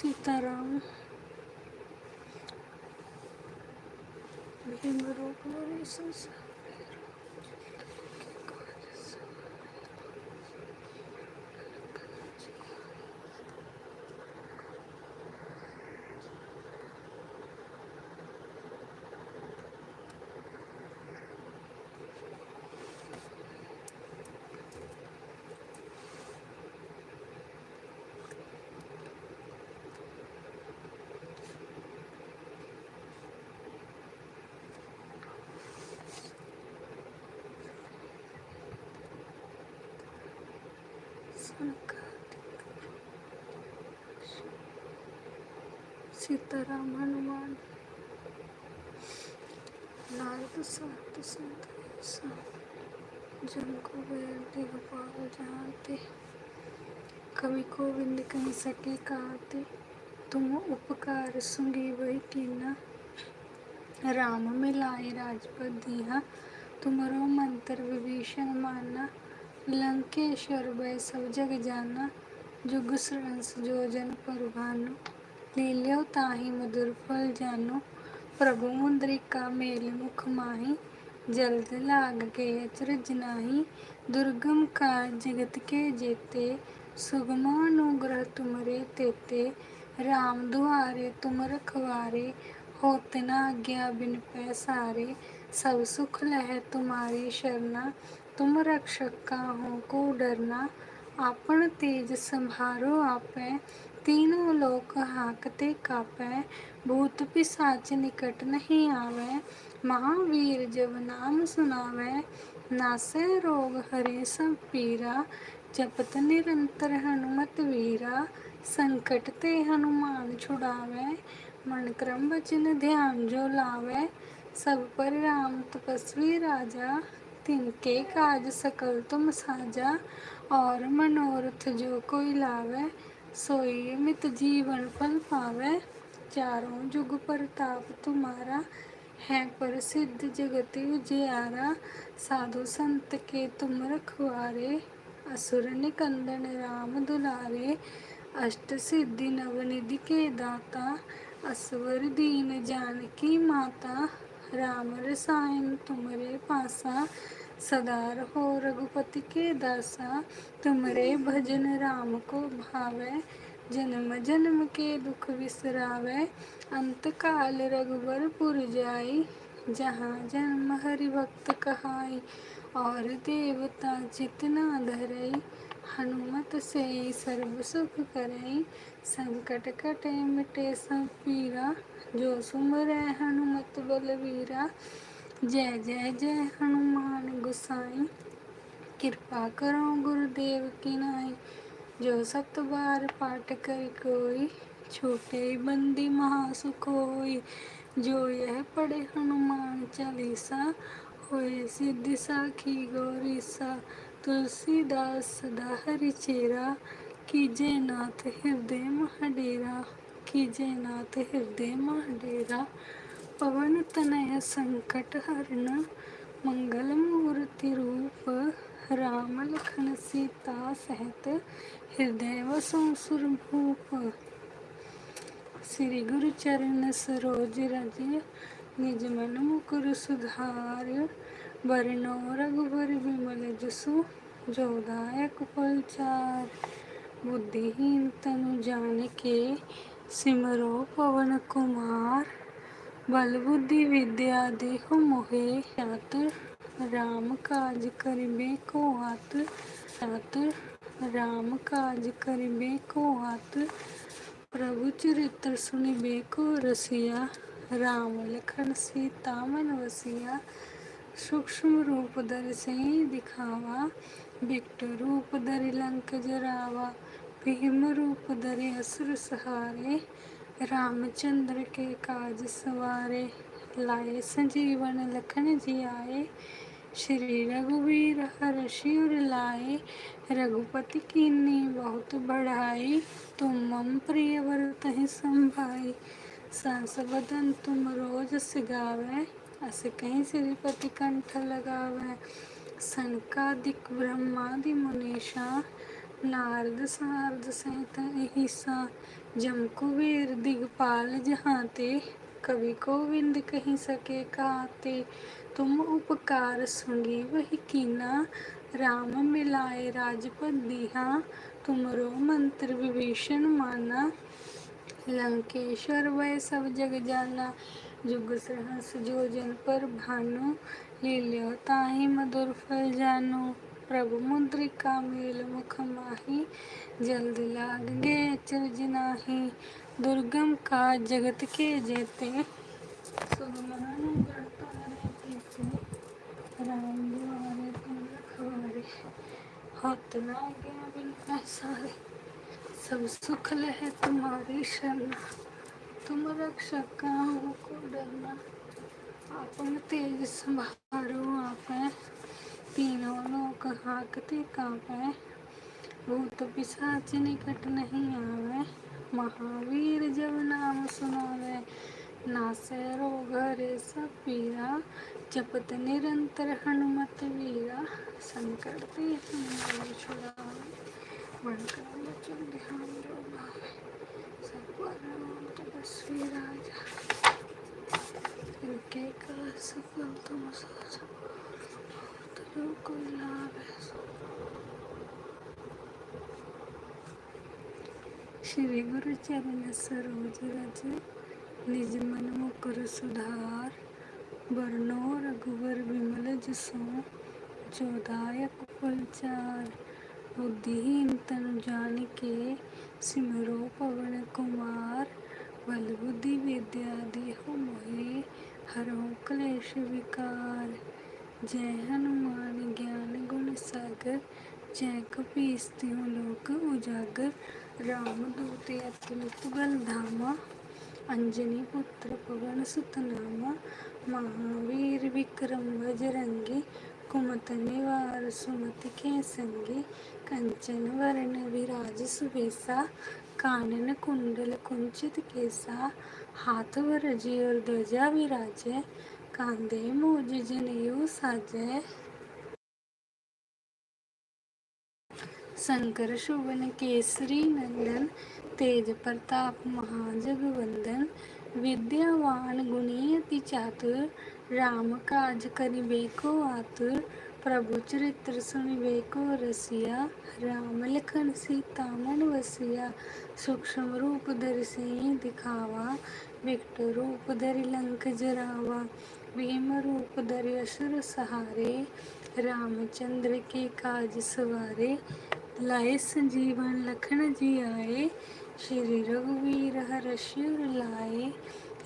సీతారాం భీమరూపం सीताराम हनुमान नारद सात संत ऐसा जन को बैल दिगपाल जानते कवि गोविंद कह सके कहते तुम उपकार सुंगी वही कीना राम मिलाए राजपद दिया तुमरो मंत्र विभीषण माना लंकेश्वर वै सब जग जाना जुग सहस्र जो जन पर भानु लील्यो ताहि मधुर फल जानो प्रभु मुद्रिका मेल मुख माही जल्द लाग के अचरज नाही दुर्गम काज जगत के जेते सुगम अनुग्रह तुमरे तेते राम दुआरे तुम रखवारे होत न आज्ञा बिन पैसारे सब सुख लह तुम्हारी शरणा तुम रक्षक काहू को डरना आपन तेज संभारो आपै तीनों लोक हाकते कापै भूत पिसाच निकट नहीं आवे महावीर जब नाम सुनावे नासै रोग हरे सब पीरा जपत निरंतर हनुमत वीरा संकट ते हनुमान छुड़ावे मन क्रम वचन ध्यान जो लावे सब पर राम तपस्वी राजा तिनके काज सकल तुम साजा और मनोरथ जो कोई लावे सोई मित जीवन फल पावे चारों जुग परताप तुम्हारा है प्रसिद्ध जगत उजियारा साधु संत के तुम रखवारे असुर निकंदन राम दुलारे अष्ट सिद्धि नवनिधि के दाता असवर दीन जानकी माता राम रसायन तुमरे पासा सदा रहो रघुपति के दासा तुमरे भजन राम को भावे जन्म जन्म के दुख विसरावे अंत काल रघुवर पुर जाई जहाँ जन्म हरि भक्त कहाई और देवता चितना धरई हनुमत से सर्व सुख करई संकट कटे मिटे सब पीरा जो सुमरै हनुमत बलवीरा ਜੈ ਜੈ ਜੈ ਹਨੂਮਾਨ ਗੁਸਾਈ। ਕਿਰਪਾ ਕਰੋ ਗੁਰਦੇਵ ਕੀ ਨਾਈ ਜੋ ਸਤ ਬਾਰ ਪਾਠ ਕਰਿ ਕੋਈ, ਛੋਟੇ ਬੰਦੀ ਮਹਾ ਸੁਖ ਹੋਈ। ਜੋ ਇਹ ਪੜੇ ਹਨੂਮਾਨ ਚਾਲੀਸਾ, ਹੋਏ ਸਿੱਧ ਸਾਖੀ ਗੋਰੀਸਾ। ਤੁਲਸੀਦਾਸ ਸਦਾ ਹਰਿ ਚੇਰਾ, ਕੀਜੇ ਨਾਥ ਹਿਰਦੇ ਮਹਡੇਰਾ। ਕੀਜੇ ਨਾਥ ਹਿਰਦੇ ਮਹਡੇਰਾ। तनय संकट हरण मंगल मूर्ति रूप राम लखन सीता सहित हृदय वसो सुरभूप श्री गुरु चरण सरोज रज निज मन मुकुर सुधार बरनो रघुबर विमल जसु जोदायक फलचार बुद्धिहीन तनु जानिके सिमरो पवन कुमार బలబుద్ధి ਦੇ దేహు మొహే శాత రామ కాజ్ కరిబే కో హత్ శాత ਰਾਮ ਕਾਜ ਕਰਿਬੇ ਕੋ ਹਤ ਪ੍ਰਭੂ ਚਰਿਤ੍ਰ ਸੁਨਿਬੇ ਕੋ ਰਸਿਆ, ਰਾਮ ਲਖਣ ਸੀਤਾ ਮਨ ਵਸਿਆ। ਸੂక్ష్ਮ ਰੂਪ ਦਰ ਸਹੀ ਦਿਖਾਵਾ ਵਿਕਟ ਰੂਪ ਦਰ ਲੰਕ ਜਰਾਵਾ, ਭੀਮ ਰੂਪ ਦਰ ਅਸਰ ਸਹਾਰੇ। रामचंद्र के काज सवारे लाए संजीवन लखन जी आए श्री रघुवीर हर शिवर लाए रघुपति कीन्ही बहुत बढ़ाई तुम मम प्रिय व्रत ही संभाई सांस बदन तुम रोज सिगावे अस कहीं श्रीपति कंठ लगावे सनकादिक ब्रह्मादि मुनीषा नारद सारद सहित अहिसा जम कुबेर दिगपाल जहाँ ते कवि गोविंद कहीं सके काते तुम उपकार सुंगी वही कीना राम मिलाए राजपद दीहा तुमरो मंत्र विभीषण माना लंकेश्वर वह सब जग जाना जुग सहस जो जन पर भानु लील्यो ताहि मधुर फल जानो प्रभु मुद्रिका मेल मुख माही, जल्द लाग गए अचरज नाही दुर्गम का जगत के जेते। सुगमन राम तुम रखवारे। होत ना गया बिन पैसारे सब सुख लहे तुम्हारी शरणा। तुम रक्षक काहू को डरना। अपन तेज संभारो आपे तीनों लोक हाकते कांपे भूत पिशाच निकट नहीं आवे महावीर जब नाम सुनावे नासे रोग हरे सब पीरा जपत निरंतर हनुमत वीरा संकट ते हनुमान छुड़ावे मन क्रम वचन ध्यान जो भावे सब पर राम तपस्वी राजा इनके का सफल तुम साजा ਸ਼੍ਰੀ ਗੁਰੂ ਚਰਨ ਸਰੋਜ ਰਜ ਨਿਜ ਮਨ ਮੁਕਰ ਸੁਧਾਰ ਬਰਨੋ ਰਗਵਰ ਬਿਮਲ ਜਸੋ ਜੋਦਾਇਕ ਉਪਲਚਾਰ ਬੁੱਧੀਹੀਨ ਤਨ ਜਾਣ ਕੇ ਸਿਮਰੋ ਪਵਨ ਕੁਮਾਰ ਬਲ ਬੁੱਧੀ ਵਿਦਿਆ ਦੇਹੁ ਮੋਹਿ ਹਰੋ ਕਲੇਸ਼ ਵਿਕਾਰ जय हनुमान ज्ञान गुण सागर जय कपीस तिहु लोक उजागर राम दूत अतुलित बल धामा अंजनी पुत्र पवन सुत नामा महावीर विक्रम बजरंगी कुमत निवार सुमति के संगी कंचन वरण विराज सुबेसा कानन कुंडल कुंचित केसा हाथ वरजी और ध्वजा विराजे કાંદે મોજજનયુ સાજે શંકર શુભન કેસરી નંદન તેજ પ્રતાપ મહાજગવંદન વિદ્યાવાન ગુણી અતિ ચાતુર રામ કાજ કરી બેકો આતુર आतुर प्रभु चरित्र सुनिबे को रसिया राम लखन सीता मन वसिया सूक्ष्म रूप धरि सिंह दिखावा विकट रूप धरि लंक जरावा भीम रूप धरि असुर सहारे रामचंद्र के काज सवारे लाए संजीवन लखन जी आए श्री रघुवीर हर्षिर लाए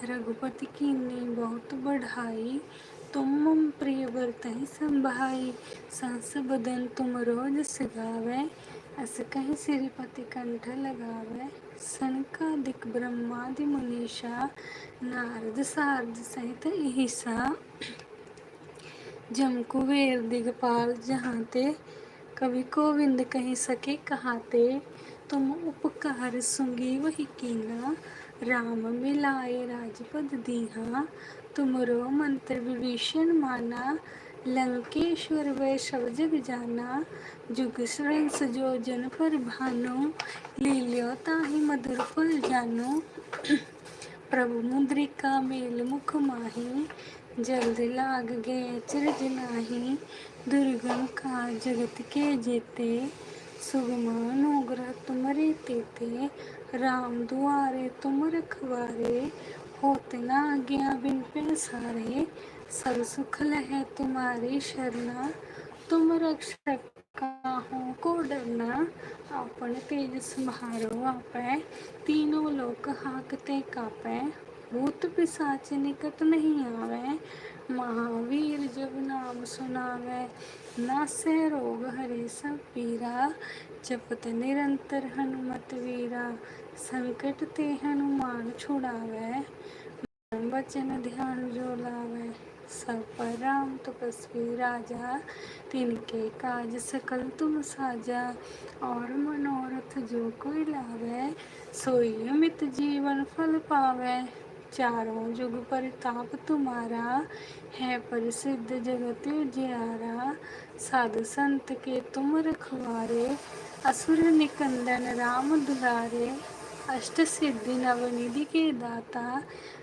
रघुपति की ने बहुत बढ़ाई तुम मम प्रिय बरतहि संभाई, सांस बदन तुम रोज सिगावे, अस कहीं श्रीपति कंठ लगावे। सनकादिक ब्रह्मादि मुनीषा, नारद सारद सहित ईसा जम कुबेर दिगपाल जहाँ ते कवि गोविंद कहीं सके कहाते। तुम उपकार सुंगी वही कीना, राम मिलाए राजपद दीहा। तुमरो मंत्र विभीषण माना लंकेश्वर वै सब जग जाना जुग सहस जो जन पर भानु लील्यो ताहि मधुर फल जानो प्रभु मुद्रिका मेल मुख माही जल्द लाग गए अचरज नाही दुर्गम का जगत के जेते सुगम अनुग्रह तुमरे तेते राम दुआरे तुम रखवारे होत ना आज्ञा बिन पैसारे सब सुख लहे तुम्हारी शरणा तुम रक्षक काहू को डरना अपन तेज संभारो आपै तीनों लोक हाकते कापै भूत पिशाच निकट नहीं आवे महावीर जब नाम सुनावे नासे रोग हरे सब पीरा जपत निरंतर हनुमत वीरा ਸੰਕਟ ਤੇ ਹਨੂਮਾਨ ਛੁਡਾਵੇ, ਮਨ ਵਚਨ ਧਿਆਨ ਜੋ ਲਾਵੇ। ਸਭ ਪਰ ਰਾਮ ਤਪਸਵੀ ਰਾਜਾ, ਤਿਨ ਕੇ ਕਾਜ ਸਕਲ ਤੁਮ ਸਾਜਾ। ਔਰ ਮਨੋਰਥ ਜੋ ਕੋਈ ਲਾਵੇ, ਸੋਈ ਅਮਿਤ ਜੀਵਨ ਫਲ ਪਾਵੇ। ਚਾਰੋਂ ਜੁਗ ਪ੍ਰਤਾਪ ਤੁਮਾਰਾ, ਹੈ ਪ੍ਰਸਿੱਧ ਜਗਤ ਜਿਆਰਾ। ਸਾਧ ਸੰਤ ਕੇ ਤੁਮ ਰਖਵਾਰੇ, ਅਸੁਰ ਨਿਕੰਦਨ ਰਾਮ ਦੁਲਾਰੇ। अष्ट सिद्धि नवनिधि के दाता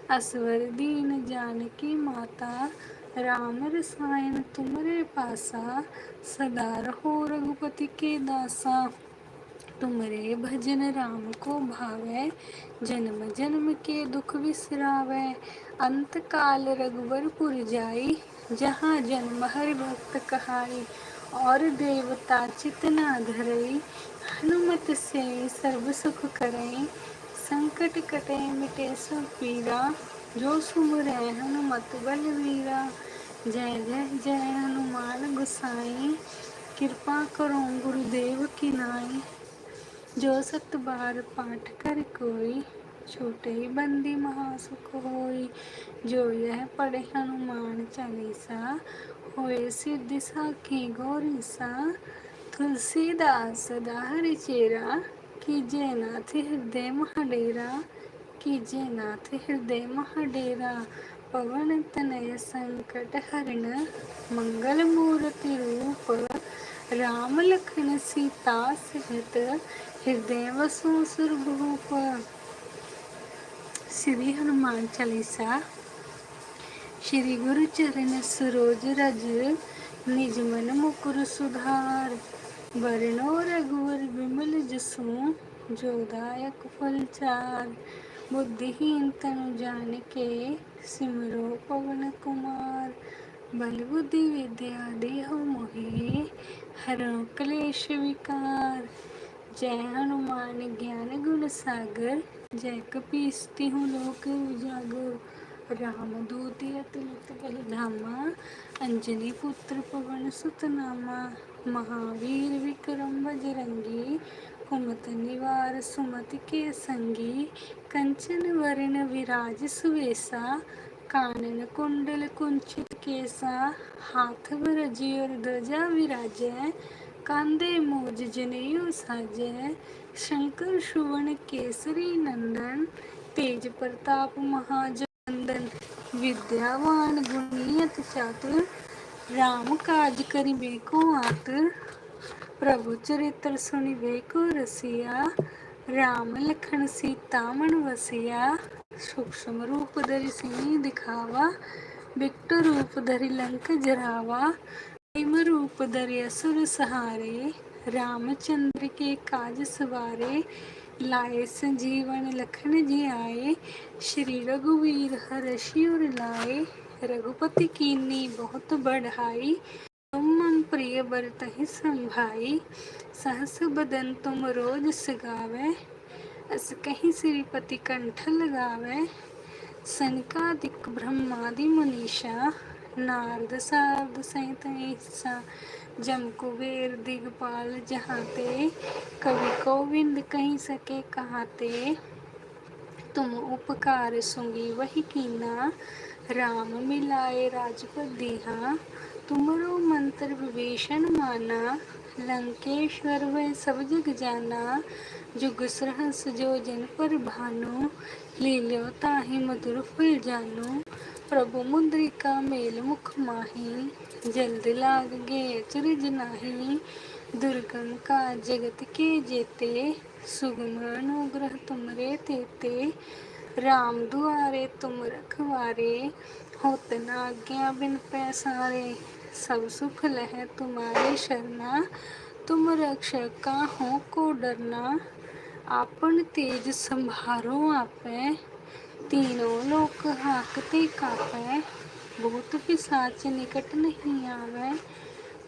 असवर दीन जानकी माता राम रसायन तुमरे पासा, सदा रहो रघुपति के दासा तुमरे भजन राम को भावै जन्म जन्म के दुख बिसरावै अंत काल रघुवर पुर जाई, जहाँ जन्म हर भक्त कहाई। और देवता चित न धरई हनुमत से सर्व सुख करई संकट कटे मिटे सब पीरा जो सुमरै हनुमत बलवीरा जय जय जय हनुमान गुसाई कृपा करो गुरुदेव की नाई जो सत बार पाठ कर कोई छोटे बंदी महासुख होई जो यह पढ़े हनुमान चालीसा होए सिद्धि साखी गौरीसा ਤੁਲਸੀਦਾਸ ਸਦਾ ਹਰਿ ਚੇਰਾ ਕੀਜੇ ਨਾਥ ਹਿਰਦੇ ਮਹਡੇਰਾ ਕੀਜੇ ਨਾਥ ਹਿਰਦੇ ਮਹਡੇਰਾ ਪਵਨ ਤਨੈ ਸੰਕਟ ਹਰਨ ਮੰਗਲ ਮੂਰਤਿ ਰੂਪ ਰਾਮ ਲਖਣ ਸੀਤਾ ਸਹਿਤ ਹਿਰਦੇ ਵਸੂ ਸੁਰਭੂਪ ਸ੍ਰੀ ਹਨੂਮਾਨ ਚਾਲੀਸਾ ਸ੍ਰੀ ਗੁਰੂ ਚਰਨ ਸਰੋਜ ਰਜ ਨਿਜ ਮਨ ਮੁਕਰ ਸੁਧਾਰ वरणो रघुवर विमल जसु जो दायक फल चार बुद्धिहीन तनु जान के सिमरो पवन कुमार बल बुद्धि विद्या देहो मोहि हरो क्लेश विकार जय हनुमान ज्ञान गुण सागर जय कपीस तिहु लोक उजागर राम दूत अतुलित बल धामा अंजनी पुत्र पवन सुत नामा महावीर विक्रम बजरंगी कुमत निवार सुमति के संगी कंचन वरण विराज सुवेसा कानन कुंडल कुंचित केसा हाथ वरजी और ध्वजा विराजै कांधे मोज जनेऊ साजै शंकर सुवन केसरी नंदन तेज प्रताप महाजनंदन विद्यावान गुणियत चातुर राम काज करिबे को आतुर प्रभु चरित्र सुनिबे को रसिया राम लखन सीता मन वसिया सूक्ष्म रूप धरि सिंह दिखावा विकट रूप धरि लंक जरावा भीम रूप धरि असुर सहारे रामचंद्र के काज सवारे लाए संजीवन लखन जी आए श्री रघुवीर हर्षि उर लाए रघुपति कीनी बहुत बढ़ाई। तुम मन प्रिय बरतहि संभाई। सहस बदन तुम रोज सगावे। अस कहीं श्रीपति कंठ लगावे। सनकादिक ब्रह्मादि मुनीषा, नारद सारद सहित जम कुबेर दिगपाल जहाते। कवि गोविंद कहीं सके कहाते। तुम उपकार सुंगी वही कीना। राम मिलाए राजपद दीहा तुमरो मंत्र विभीषण माना लंकेश्वर वह सब जग जाना जुग सहस जो जन पर भानु लील्यो ताहि मधुर फल जानु प्रभु मुद्रिका मेल मुख माही जल्द लाग गे अचरज नाही दुर्गम का जगत के जेते सुगम अनुग्रह तुमरे तेते राम दुआरे तुम रखवारे होत न आज्ञा बिन पैसारे सब सुख लह तुम्हारे शरणा तुम रक्षक का हो को डरना आपन तेज संभारो आपे तीनों लोक हाकते कापै भूत पिसाच निकट नहीं आवे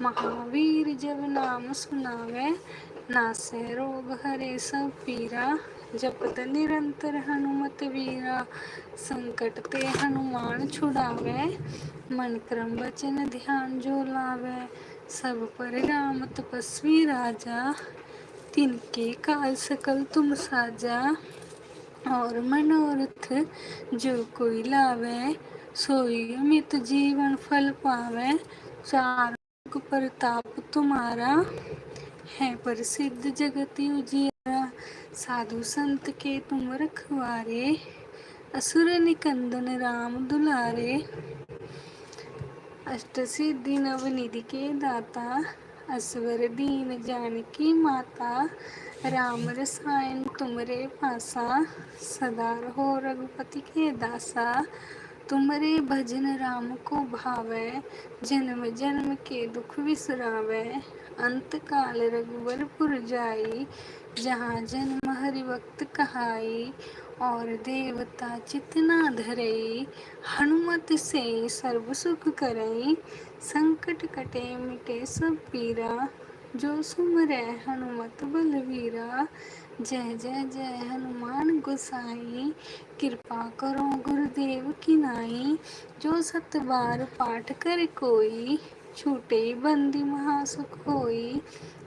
महावीर जब नाम सुनावे नासे रोग हरे सब पीरा जपत निरंतर हनुमत वीरा संकट ते हनुमान छुड़ावे मन क्रम वचन ध्यान जो लावे सब पर राम तपस्वी राजा तिनके काल सकल तुम साजा और मनोरथ जो कोई लावे सोई अमित जीवन फल पावे चार युग प्रताप तुम्हारा है प्रसिद्ध जगत उजियारा साधु संत के तुम रखवारे असुर निकंदन राम दुलारे अष्ट सिद्धि नव निधि के दाता असवर दीन जानकी माता राम रसायन तुमरे पासा सदा रहो रघुपति के दासा तुमरे भजन राम को भावै जन्म जन्म के दुख बिसरावै अंत काल रघुवर जाई जहाँ जन्म हरि भक्त कहाई और देवता चितना धरई हनुमत से सर्व सुख करई संकट कटे मिटे सब पीरा जो सुमरै हनुमत बलवीरा जय जय जय हनुमान गोसाई कृपा करो गुरुदेव की नाई जो सत बार पाठ कर कोई छूटे बंदी महासुख होई।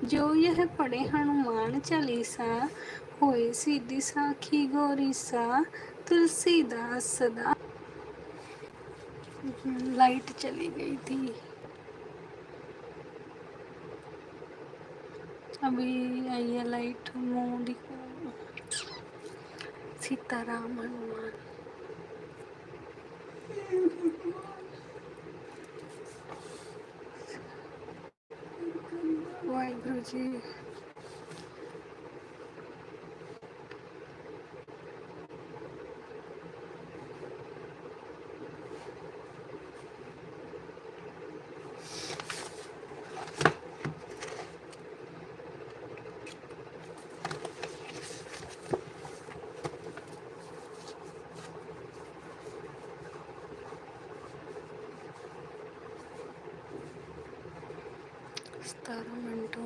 जो यह पढ़े हनुमान चालीसा होए सीधी साखी गौरीसा, तुलसीदास सदा। लाइट चली गई थी। अभी आई है लाइट, मुँह दिखो। सीताराम हनुमान। ਵਾਹਿਗੁਰੂ ਜੀ। చేస్తారు అంటూ